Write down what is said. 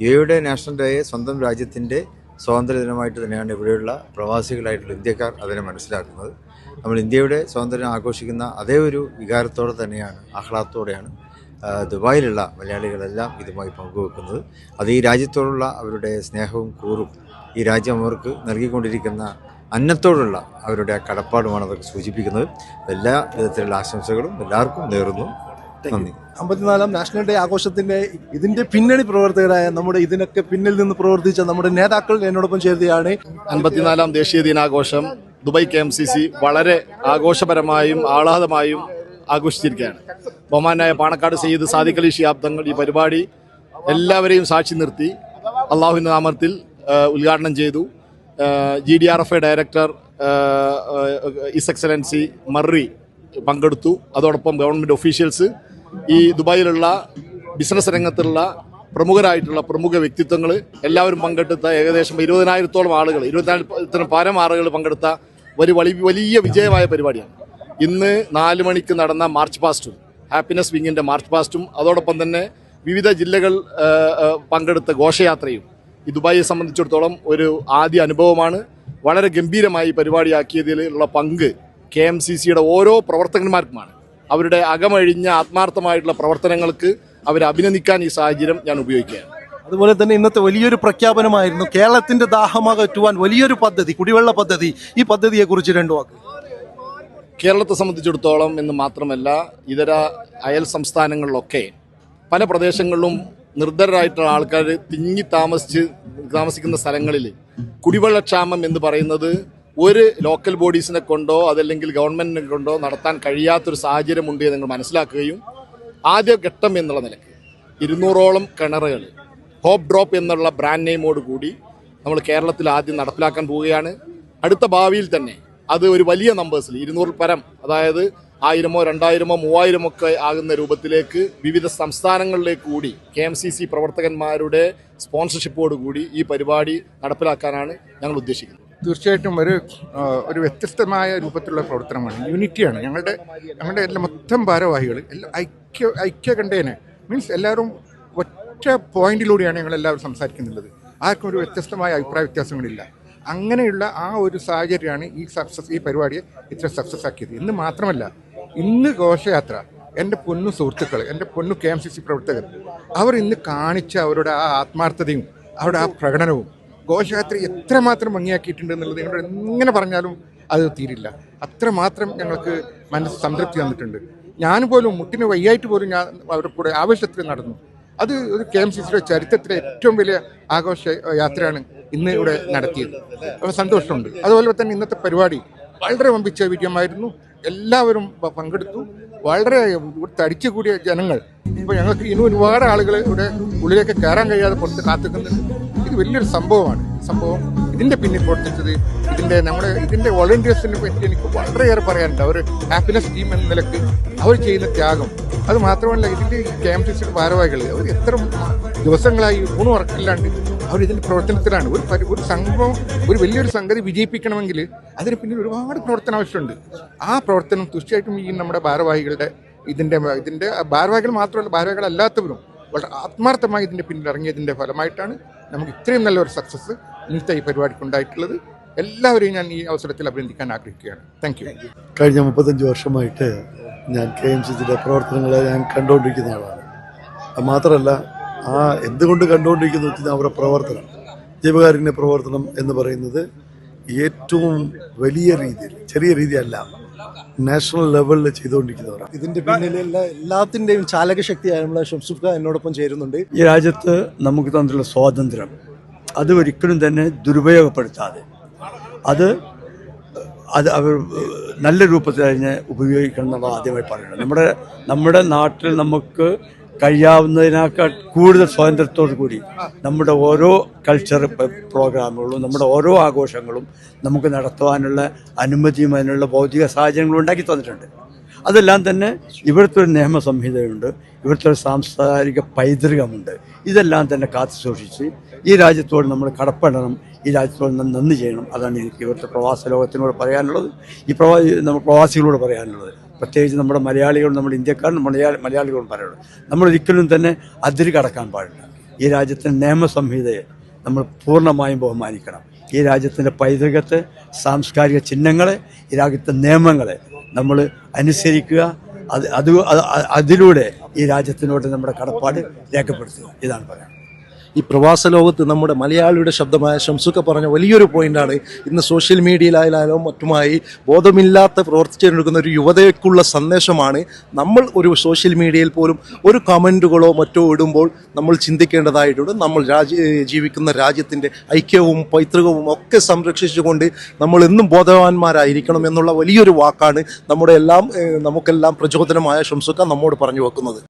യുടെ നാഷണൽ ഡേയെ സ്വന്തം രാജ്യത്തിന്റെ സ്വാതന്ത്ര്യ ദിനമായിട്ട് തന്നെയാണ് ഇവിടെയുള്ള പ്രവാസികളായിട്ടുള്ള ഇന്ത്യക്കാർ അതിനെ മനസ്സിലാക്കുന്നത്. നമ്മൾ ഇന്ത്യയുടെ സ്വാതന്ത്ര്യം ആഘോഷിക്കുന്ന അതേ ഒരു വികാരത്തോടെ തന്നെയാണ് ആഹ്ലാദത്തോടെയാണ് ദുബായിലുള്ള മലയാളികളെല്ലാം ഇതുമായി പങ്കുവെക്കുന്നത്. അത് ഈ രാജ്യത്തോടുള്ള അവരുടെ സ്നേഹവും കൂറും ഈ രാജ്യം അവർക്ക് നൽകിക്കൊണ്ടിരിക്കുന്ന അന്നത്തോടുള്ള അവരുടെ കടപ്പാടുമാണ് അതൊക്കെ സൂചിപ്പിക്കുന്നത്. എല്ലാ വിധത്തിലുള്ള ആശംസകളും എല്ലാവർക്കും നേർന്നു നന്ദി. അമ്പത്തിനാലാം നാഷണൽ ഡേ ആഘോഷത്തിന്റെ ഇതിന്റെ പിന്നണി പ്രവർത്തകരായ നമ്മുടെ ഇതിനൊക്കെ പിന്നിൽ നിന്ന് പ്രവർത്തിച്ച നമ്മുടെ നേതാക്കൾ എന്നോടൊപ്പം ചേരുകയാണ്. അമ്പത്തിനാലാം ദേശീയ ദിനാഘോഷം ദുബായ് കെ വളരെ ആഘോഷപരമായും ആഹ്ലാദമായും ആഘോഷിച്ചിരിക്കുകയാണ്. ബഹുമാനായ പാണക്കാട് സയ്യിദ് സാദിഖലി ഷിയാബ് തങ്ങൾ ഈ പരിപാടി എല്ലാവരെയും സാക്ഷി നിർത്തി. അള്ളാഹുവിന്റെ നാമത്തിൽ ഉദ്ഘാടനം ചെയ്തു. G D R F A director his excellency Marri പങ്കെടുത്തു. അതോടൊപ്പം ഗവൺമെന്റ് ഒഫീഷ്യൽസ് ഈ ദുബായിലുള്ള ബിസിനസ് രംഗത്തുള്ള പ്രമുഖരായിട്ടുള്ള പ്രമുഖ വ്യക്തിത്വങ്ങൾ എല്ലാവരും പങ്കെടുത്ത ഏകദേശം ഇരുപതിനായിരത്തോളം ആളുകൾ ഇരുപത്തിനായിരത്തിന് പരം ആളുകൾ പങ്കെടുത്ത ഒരു വലിയ വലിയ വിജയമായ പരിപാടിയാണ്. ഇന്ന് നാല് മണിക്ക് നടന്ന മാർച്ച് പാസ്റ്റും ഹാപ്പിനെസ് വിങ്ങിന്റെ മാർച്ച് പാസ്റ്റും അതോടൊപ്പം തന്നെ വിവിധ ജില്ലകൾ പങ്കെടുത്ത ഘോഷയാത്രയും ഈ ദുബായിയെ സംബന്ധിച്ചിടത്തോളം ഒരു ആദ്യ അനുഭവമാണ്. വളരെ ഗംഭീരമായി പരിപാടിയാക്കിയതിലുള്ള പങ്ക് കെ എം സി സിയുടെ ഓരോ പ്രവർത്തകന്മാർക്കുമാണ്. അവരുടെ അകമഴിഞ്ഞ ആത്മാർത്ഥമായിട്ടുള്ള പ്രവർത്തനങ്ങൾക്ക് അവരെ അഭിനന്ദിക്കാൻ ഈ സാഹചര്യം ഞാൻ ഉപയോഗിക്കുകയാണ്. അതുപോലെ തന്നെ ഇന്നത്തെ വലിയൊരു പ്രഖ്യാപനമായിരുന്നു കേരളത്തിന്റെ ദാഹമകറ്റുവാൻ വലിയൊരു പദ്ധതി കുടിവെള്ള പദ്ധതി. ഈ പദ്ധതിയെക്കുറിച്ച് രണ്ടു വാക്ക്. കേരളത്തെ സംബന്ധിച്ചിടത്തോളം എന്ന് മാത്രമല്ല ഇതര അയൽ സംസ്ഥാനങ്ങളിലൊക്കെ പല പ്രദേശങ്ങളിലും നിർദ്ധരായിട്ടുള്ള ആൾക്കാർ തിങ്ങി താമസിച്ച് താമസിക്കുന്ന സ്ഥലങ്ങളിൽ കുടിവെള്ളക്ഷാമം എന്ന് പറയുന്നത് ഒരു ലോക്കൽ ബോഡീസിനെ കൊണ്ടോ അതല്ലെങ്കിൽ ഗവൺമെന്റിനെ കൊണ്ടോ നടത്താൻ കഴിയാത്തൊരു സാഹചര്യമുണ്ട് എന്ന് നിങ്ങൾ മനസ്സിലാക്കുകയും ആദ്യ ഘട്ടം എന്നുള്ള നിലയ്ക്ക് ഇരുന്നൂറോളം കിണറുകൾ ഹോപ്പ് ഡ്രോപ്പ് എന്നുള്ള ബ്രാൻഡ് നെയിമോട് കൂടി നമ്മൾ കേരളത്തിൽ ആദ്യം നടപ്പിലാക്കാൻ പോവുകയാണ്. അടുത്ത ഭാവിയിൽ തന്നെ അത് ഒരു വലിയ നമ്പേഴ്സിൽ ഇരുന്നൂറിൽ പരം അതായത് ആയിരമോ രണ്ടായിരമോ മൂവായിരമോ ഒക്കെ ആകുന്ന രൂപത്തിലേക്ക് വിവിധ സംസ്ഥാനങ്ങളിലേക്ക് കൂടി കെ എം സി സി പ്രവർത്തകന്മാരുടെ സ്പോൺസർഷിപ്പോടുകൂടി ഈ പരിപാടി നടപ്പിലാക്കാനാണ് ഞങ്ങൾ ഉദ്ദേശിക്കുന്നത്. തീർച്ചയായിട്ടും ഒരു ഒരു വ്യത്യസ്തമായ രൂപത്തിലുള്ള പ്രവർത്തനമാണ്. യൂണിറ്റിയാണ് ഞങ്ങളുടെ ഞങ്ങളുടെ എല്ലാ മൊത്തം ഭാരവാഹികൾ എല്ലാ ഐക്യ ഐക്യ കണ്ടേനെ മീൻസ് എല്ലാവരും ഒറ്റ പോയിന്റിലൂടെയാണ് ഞങ്ങളെല്ലാവരും സംസാരിക്കുന്നുള്ളത്. ആർക്കും ഒരു വ്യത്യസ്തമായ അഭിപ്രായ വ്യത്യാസങ്ങളില്ല. അങ്ങനെയുള്ള ആ ഒരു സാഹചര്യമാണ് ഈ സക്സസ് ഈ പരിപാടിയെ ഇത്ര സക്സസ് ആക്കിയത്. ഇന്ന് മാത്രമല്ല ഇന്ന് ഘോഷയാത്ര എന്റെ പൊന്നു സുഹൃത്തുക്കൾ എന്റെ പൊന്നു കെ എം സി സി പ്രവർത്തകർ അവർ ഇന്ന് കാണിച്ച അവരുടെ ആ ആത്മാർത്ഥതയും അവരുടെ ആ പ്രകടനവും ഘോഷയാത്ര എത്രമാത്രം ഭംഗിയാക്കിയിട്ടുണ്ട് എന്നുള്ളത് നിങ്ങളുടെ എങ്ങനെ പറഞ്ഞാലും അത് തീരില്ല. അത്രമാത്രം ഞങ്ങൾക്ക് മനസ്സ് സംതൃപ്തി തന്നിട്ടുണ്ട്. ഞാൻ പോലും മുട്ടിന് വയ്യായിട്ട് പോലും ഞാൻ അവരുടെ കൂടെ ആവേശത്തിൽ നടന്നു. അത് ഒരു കെ എം സി സിയുടെ ചരിത്രത്തിലെ ഏറ്റവും വലിയ ആഘോഷ യാത്രയാണ് ഇന്ന് ഇവിടെ നടത്തിയത്. അപ്പോൾ സന്തോഷമുണ്ട്. അതുപോലെ തന്നെ ഇന്നത്തെ പരിപാടി വളരെ വമ്പിച്ച വിജയമായിരുന്നു എല്ലാവരും പങ്കെടുത്തു. വളരെ തടിച്ചു കൂടിയ ജനങ്ങൾ. ഇപ്പോൾ ഞങ്ങൾക്ക് ഇനി ഒരുപാട് ആളുകൾ ഇവിടെ ഉള്ളിലേക്ക് കയറാൻ കഴിയാതെ പുറത്ത് കാത്തുക്കുന്നുണ്ട് ഇത് വലിയൊരു സംഭവമാണ്. സംഭവം ഇതിന്റെ പിന്നിൽ പ്രവർത്തിച്ചത് ഇതിന്റെ നമ്മുടെ ഇതിന്റെ വോളണ്ടിയേഴ്സിനെ പറ്റി എനിക്ക് വളരെയേറെ പറയാനുണ്ട്. അവർ ഹാപ്പിനെസ് ടീം എന്ന നിലയ്ക്ക് അവർ ചെയ്യുന്ന ത്യാഗം. അത് മാത്രമല്ല ഇതിന്റെ ക്യാമ്പ് ഭാരവാഹികൾ അവർ എത്ര ദിവസങ്ങളായി ഊണ് ഉറക്കില്ലാണ്ട് അവർ ഇതിന്റെ പ്രവർത്തനത്തിലാണ്. ഒരു ഒരു സംഭവം ഒരു വലിയൊരു സംഗതി വിജയിപ്പിക്കണമെങ്കിൽ അതിന് പിന്നിൽ ഒരുപാട് പ്രവർത്തനം ആവശ്യമുണ്ട്. ആ പ്രവർത്തനം തീർച്ചയായിട്ടും ഈ നമ്മുടെ ഭാരവാഹികളുടെ ഇതിന്റെ ഇതിന്റെ ഭാരവാഹികൾ മാത്രമല്ല ഭാരവാഹികളല്ലാത്തവരും വളരെ ആത്മാർത്ഥമായി ഇതിന്റെ പിന്നിൽ ഇറങ്ങിയതിന്റെ ഫലമായിട്ടാണ് നമുക്ക് ഇത്രയും നല്ലൊരു സക്സസ് ഇന്നത്തെ ഈ പരിപാടിക്ക് ഉണ്ടായിട്ടുള്ളത്. എല്ലാവരെയും ഞാൻ ഈ അവസരത്തിൽ അഭിനന്ദിക്കാൻ ആഗ്രഹിക്കുകയാണ്. താങ്ക് യു കഴിഞ്ഞ മുപ്പത്തഞ്ച് വർഷമായിട്ട് ഞാൻ കെ എം സി പ്രവർത്തനങ്ങളെ ഞാൻ കണ്ടുകൊണ്ടിരിക്കുന്ന ആളാണ്. മാത്രമല്ല ആ എന്തുകൊണ്ട് കണ്ടുകൊണ്ടിരിക്കുന്നു വെച്ചാൽ അവരുടെ പ്രവർത്തനം. ജീവകാരുണ്യ പ്രവർത്തനം എന്ന് പറയുന്നത് ഏറ്റവും വലിയ രീതിയിൽ ചെറിയ രീതിയല്ല നാഷണൽ ലെവലിൽ ചെയ്തുകൊണ്ടിരിക്കുന്നവരാണ്. ഇതിന്റെ പിന്നിലുള്ള എല്ലാത്തിന്റെയും ചാലകശക്തിയായ നമ്മളെ ഷംസുഫ് എന്നോടൊപ്പം ചേരുന്നുണ്ട്. ഈ രാജ്യത്ത് നമുക്ക് തന്നിട്ടുള്ള സ്വാതന്ത്ര്യം അത് ഒരിക്കലും തന്നെ ദുരുപയോഗപ്പെടുത്താതെ അത് അത് അവർ നല്ല രൂപത്തിൽ അതിനെ ഉപയോഗിക്കണം എന്നുള്ളത് ആദ്യമായി പറയുന്നത്. നമ്മുടെ നമ്മുടെ നാട്ടിൽ നമുക്ക് കഴിയാവുന്നതിനേക്കാൾ കൂടുതൽ സ്വാതന്ത്ര്യത്തോടു കൂടി നമ്മുടെ ഓരോ കൾച്ചർ പ്രോഗ്രാമുകളും നമ്മുടെ ഓരോ ആഘോഷങ്ങളും നമുക്ക് നടത്തുവാനുള്ള അനുമതിയും അതിനുള്ള ഭൗതിക സാഹചര്യങ്ങളും ഉണ്ടാക്കി തന്നിട്ടുണ്ട്. അതെല്ലാം തന്നെ ഇവിടുത്തെ ഒരു നിയമ സംഹിതയുണ്ട് ഇവിടുത്തെ ഒരു സാംസ്കാരിക പൈതൃകമുണ്ട്. ഇതെല്ലാം തന്നെ കാത്തു സൂക്ഷിച്ച് ഈ രാജ്യത്തോട് നമ്മൾ കടപ്പെടണം ഈ രാജ്യത്തോട് നന്ദി ചെയ്യണം. അതാണ് എനിക്ക് ഇവിടുത്തെ പ്രവാസ ലോകത്തിനോട് പറയാനുള്ളത്. ഈ പ്രവാ നമ്മൾ പ്രവാസികളോട് പറയാനുള്ളത്. പ്രത്യേകിച്ച് നമ്മുടെ മലയാളികളും നമ്മുടെ ഇന്ത്യക്കാരും മലയാളി മലയാളികളും പറയാനുള്ളത്. നമ്മൾ ഒരിക്കലും തന്നെ അതിര് കടക്കാൻ പാടില്ല. ഈ രാജ്യത്തിന്റെ നിയമ സംഹിതയെ നമ്മൾ പൂർണമായും ബഹുമാനിക്കണം. ഈ രാജ്യത്തിന്റെ പൈതൃകത്തെ സാംസ്കാരിക ചിഹ്നങ്ങളെ ഈ രാജ്യത്തെ നിയമങ്ങളെ നമ്മൾ അനുസരിക്കുക. അത് അത് അത് അതിലൂടെ ഈ രാജ്യത്തിനോട് നമ്മുടെ കടപ്പാട് രേഖപ്പെടുത്തുക. ഇതാണ് പറയാൻ ഈ പ്രവാസ ലോകത്ത് നമ്മുടെ മലയാളിയുടെ ശബ്ദമായ ഷംസുക്ക പറഞ്ഞ വലിയൊരു പോയിന്റാണ്. ഇന്ന് സോഷ്യൽ മീഡിയയിലായാലും മറ്റുമായി ബോധമില്ലാത്ത പ്രവർത്തിച്ചെടുക്കുന്ന ഒരു യുവതയ്ക്കുള്ള സന്ദേശമാണ്. നമ്മൾ ഒരു സോഷ്യൽ മീഡിയയിൽ പോലും ഒരു കമന്റുകളോ മറ്റോ ഇടുമ്പോൾ നമ്മൾ ചിന്തിക്കേണ്ടതായിട്ടുണ്ട്. നമ്മൾ രാജ്യ ജീവിക്കുന്ന രാജ്യത്തിന്റെ ഐക്യവും പൈതൃകവും ഒക്കെ സംരക്ഷിച്ചുകൊണ്ട് നമ്മൾ എന്നും ബോധവാന്മാരായിരിക്കണം എന്നുള്ള വലിയൊരു വാക്കാണ് നമ്മുടെ എല്ലാം നമുക്കെല്ലാം പ്രചോദനമായ ഷംസുക്ക നമ്മോട് പറഞ്ഞു വെക്കുന്നത്.